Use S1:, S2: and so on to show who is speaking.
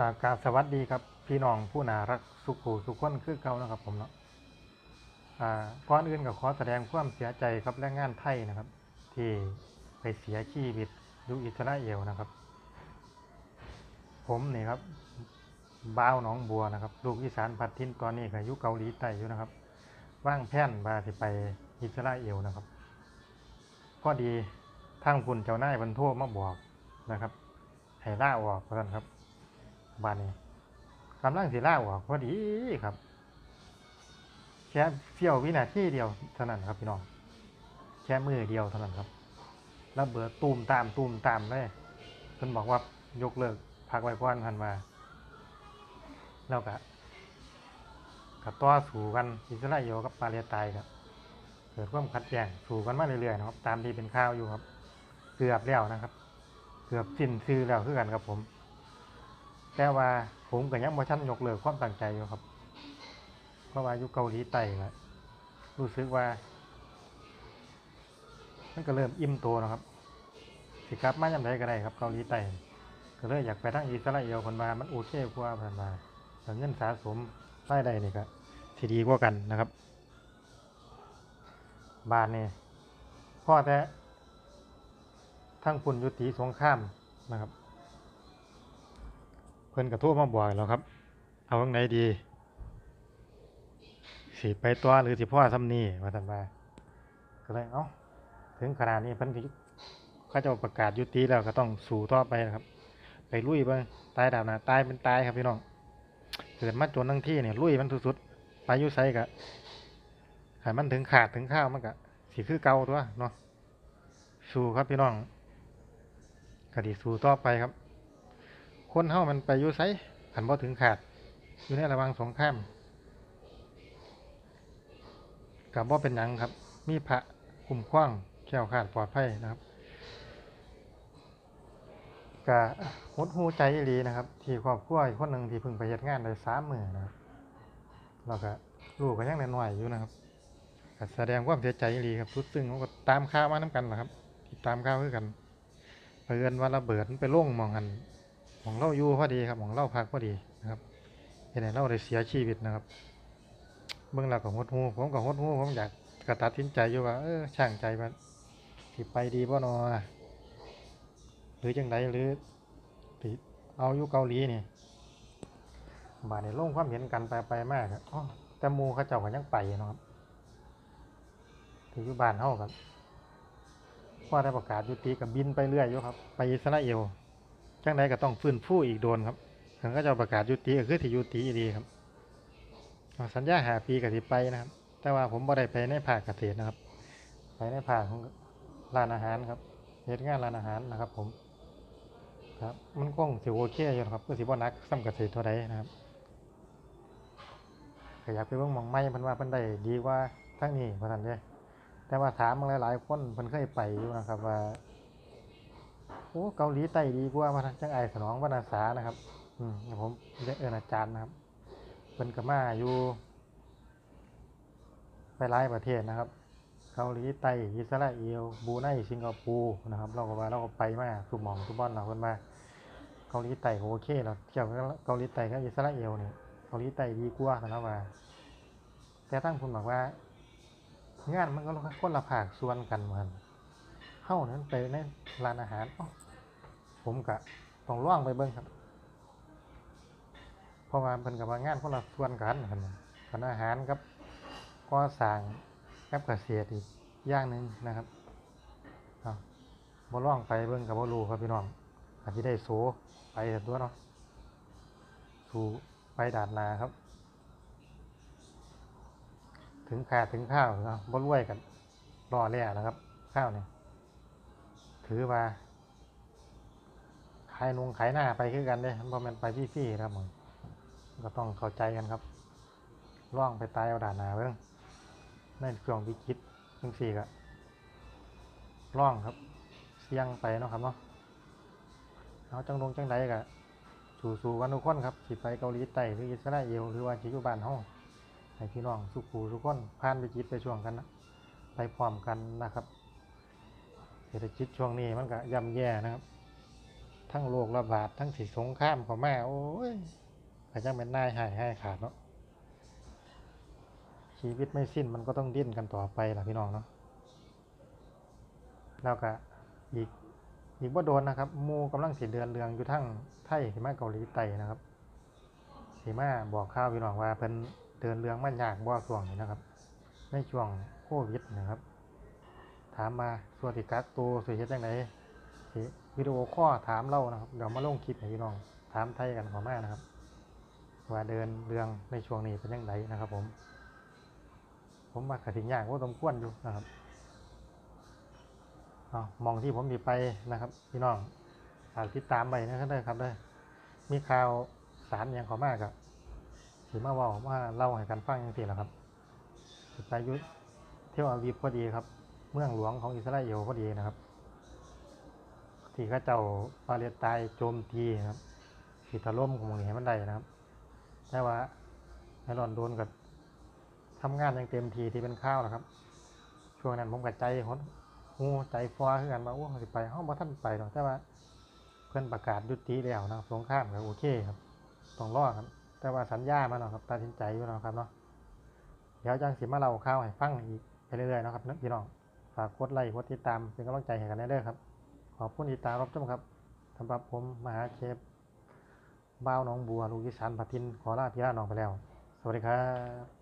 S1: อ่ากราสวัสดีครับพี่น้องผู้น่ารักสุขูสุขคนคือเก่านะครับผมเนาะก่อนอื่นก็ขอแสดงความเสียใจครับแรงงานไทยนะครับ ที่ไปเสียชีวิตอยู่อิสราเอลนะครับ ผมนี่ครับบ้าวหนองบัวนะครับ ลูกอีสานพัดทินตอนนี้ก็อยู่เกาหลีใต้อยู่นะครับ ว่างแผนว่าสิไปอิสราเอลนะครับพอดีทางคุณเจ้านายบรรโทรมาบอกนะครับให้ล่าออกท่านครับ บ้านนี้กำลังสิล่าออกพอดีครับ แค่เสี้ยววินาทีเดียวเท่านั้นครับพี่น้อง แค่มือเดียวเท่านั้นครับแล้วเบิดตูมตามตูมตามเลยเพิ่นบอกว่ายกเลิกพักไว้ก่อนพันมาแล้วก็กับต่อสู้กันอิสราเอลกับปาเลสไตน์ครับเกิดความขัดแย้งสู้กันมาเรื่อยๆนะครับ ตามที่เป็นข่าวอยู่ครับ เกือบแล้วนะครับ เกือบสิ้นชื่อแล้วคือกันครับผม แต่ว่าผมก็ยังบ่ทันยกเลิกความตั้งใจอยู่ครับ เพราะว่าอยู่เกาหลีใต้ก็รู้สึกว่า มันก็เริ่มอิ่มตัวแล้วครับ สิกลับมายามใดก็ได้ครับ เกาหลีใต้ก็เลยอยากไปทางอิสราเอลคนมามันโอเคกว่าเพิ่นมาแต่เงินสะสมรายได้นี่ก็สิดีกว่ากันนะครับบ้านนี่พ่อแต่ทั้งปุ่นยุติสงครามนะครับ พิ่นกระโทรมาบอกแล้วครับ เอาจังไหนดี สิไปตัวหรือสิพ่อซ้ำนี่ว่าซั่นว่าก็เลยเอ้าถึงขนาดนี้เพิ่นก็เขาจะประกาศยุติแล้วก็ต้องสู้ต่อไปนะครับ ไปลุยเบิ่งตายดาวน้าตายเป็นตายครับพี่น้องเกิดมาจนทั้งที่เนี่ยลุยมันสุดๆไปยู่ไสก็ให้มันถึงขาดถึงข้าวมันก็สิคือเกาตัวเนาะสู้ครับพี่น้องก็ดีสู้ต่อไปครับ คนเฮามันไปอยู่ไสขันบ่ถึงขาด อยู่ในระว่างสงครามกับบ่เป็นหยังครับ มีพระคุ้มครองแคล้วคลาดปลอดภัยนะครับกะหดหูใจอีลีนะครับ ที่ครอบครัวอีกคนหนึ่งที่พิ่งไปเฮ็ดงานได้สามมื้อนะครับแล้วก็ลูกก็ยังน้อยอยู่นะครับแสดงความเสียใจอีลีครับทุกซึ่งเขาก็ตามข่าวมานํกันแหละครับติดตามข่าวคือกันเผอิญว่าระเบิดไปล่งมองหัน ของเราอยู่พอดีครับของเราพักพอดีนะครับเห็นไหเราได้เสียชีวิตนะครับ เบื้องหลังของหดหูผมกับหดหูผมอยากกระตัดสินใจอยู่ว่าเออช่างใจมันสิไปดีบ่นอหรือจังไดหรือสิเอาอยู่เกาหลีนี่บาดนี้ลงความเห็นกันไปไปมากครับอ๋อแต่มูเขาเจ้าก็ยังไปนะครับที่อยู่บ้านเฮาครับพอได้ประกาศยุติกับบินไปเรื่อยอยู่ครับ ไปอิสราเอล จังใดก็ต้องฟื้นฟูอีกโดนครับถึงก็จะประกาศยุติก็คือที่ยุติดีครับสัญญาหาปีกับที่ไปนะครับ แต่ว่าผมบ่ได้ไปในภาคเกษตรนะครับ ไปในภาคของร้านอาหารครับเฮ็ดงานร้านอาหารนะครับ ผม ครับ มันคงสิโอเคอยู่ครับก็สิบ่นักซ้ำเกษตรเท่าใดนะครับก็อยากไปเบิ่งมองใหม่พิ่นว่าเพิ่นได้ดีกว่าทางนี้ว่าซั่นเด้แต่ว่าถามมาหลายๆคนเพิ่นเคยไปอยู่นะครับว่า อ้เกาหลีใต้ดีกว่ามาทางจังไอสนองวรรณสานะครับ อืมยวผมเรียกเอินอาจารย์นะครับเป็นกมาอยู่ ไปหลายประเทศนะครับ เกาหลีใต้อิสราเอลบูไนสิงคโปร์นะครับ เราก็ว่าเราก็ไปมาสุหมองสุบอนเราคนมาเกาหลีใต้โอเคเราเที่ยวกับเกาหลีใต้กับอิสราเอลนี่เกาหลีใต้ดีกว่านะครับว่า แต่ตั้งคุณบอกว่างานมันก็คนละภาคส่วนกันเหมือนเข้านั้นไปในร้านอาหารอ้อ ผมกะต้องล่องไปเบิ่งครับเพราะว่าเพิ่นกับางานคนละส่วนกันครับกันอาหารกับก่อสร้างกับเกษตรอีกอย่างหนึ่งนะครับเอาบ่ล่องไปเบิ่งกับบ่รู้ครับพี่น้องอาจสิได้โสไปตัวเนาะสู่ไปดาดนาครับ ถึงขาดถึงข้าวนะบ่รวยกันรอแล้วนะครับ ข้าวเนี่ยถือว่า ขายนงขายหน้าไปคือกันเด้เพราะมันไปพี่ฟี่ครับผมก็ต้องเข้าใจกันครับร่องไปตายเอาด่านหนาเบิ่งในช่วงวิกฤตจังสี่ก็ร่องครับเสี่ยงไปเนาะครับเนาะเอาจังลงจังใดก็สู่ๆกันทุกคนครับสิไปเกาหลีใต้หรืออิสราเอลหรือว่าสิอยู่บ้านเฮาให้พี่น้องสุขูทุกคนผ่านวิกฤตไปช่วงกันนะไปพร้อมกันนะครับ เศรษฐกิจช่วงนี้มันก็ย่ำแย่นะครับ ทั้งโรคระบาดทั้งสิสงครามเข้ามาโอ้ยก็ยังเป็นนายหายให้ขาดเนาะชีวิตไม่สิ้นมันก็ต้องดิ้นกันต่อไปล่ะพี่น้องเนาะแล้วก็อีกอีกบ่โดนนะครับมู่กำลังสิเดือนเรืองอยู่ทั้งไทยสิมาเกาหลีใต้นะครับสิมาบอกข่าวพี่น้องว่าเพิ่นเดินเรืองมันยากบ่ช่วงนี้นะครับในช่วงโควิดนะครับ ถามมาส่วนที่กักตัวสิเฮ็ดจังได สิวิดีโอคอถามเรานะครับ เดี๋ยวมาลงคลิปให้พี่น้อง ถามไทยกันขอมานะครับ ว่าเดินเรื่องในช่วงนี้เป็นจังไดนะครับ ผม ผมว่ากระถิ่งยากว่าสมควรอยู่นะครับอมองที่ผมมีไปนะครับ พี่น้องฝากติดตามไปนะครับเด้ครับเด้มีข่าวสารอย่างขอมากครับถือมาว่าว่าเล่าให้กันฟังอย่างที่แหละครับสิไปยุเที่ยวอาวีพอดีครับ เมืองหลวงของอิสราเอลพอดีนะครับ ที่ข้าเจ้าปาเลสไตน์โจมตีนะครับสิถล่มของมืองนี้ให้มันได้นะครับ แต่ว่าในลอนโดนกับทำงานอย่างเต็มทีที่เป็นข้าวนะครับ ช่วงนั้นผมกับใจหดหูใจฟอคือกันว่าโอ้สิไปห้องบ่ท่านไปหรอกแต่ว่าเพื่อนประกาศยุติแล้วนะครับสงครามก็โอเคครับต้องรอครับ แต่ว่าสัญญามาเนาะครับตัดสินใจอยู่เนาะครับเนาะเดี๋ยวจังสิมาเล่าข่าวให้ฟังอีกไปเรื่อยๆนะครับพี่น้องฝากกดไลค์กดติดตามเป็นกำลังใจให้กันได้เด้อครับ ขอบคุณอีตารับชมครับสำหรับผมมหาเชฟบ้าวหน้องบัวลูกอีสานพัทินขอลาพี่ลาน้องไปแล้ว สวัสดีครับ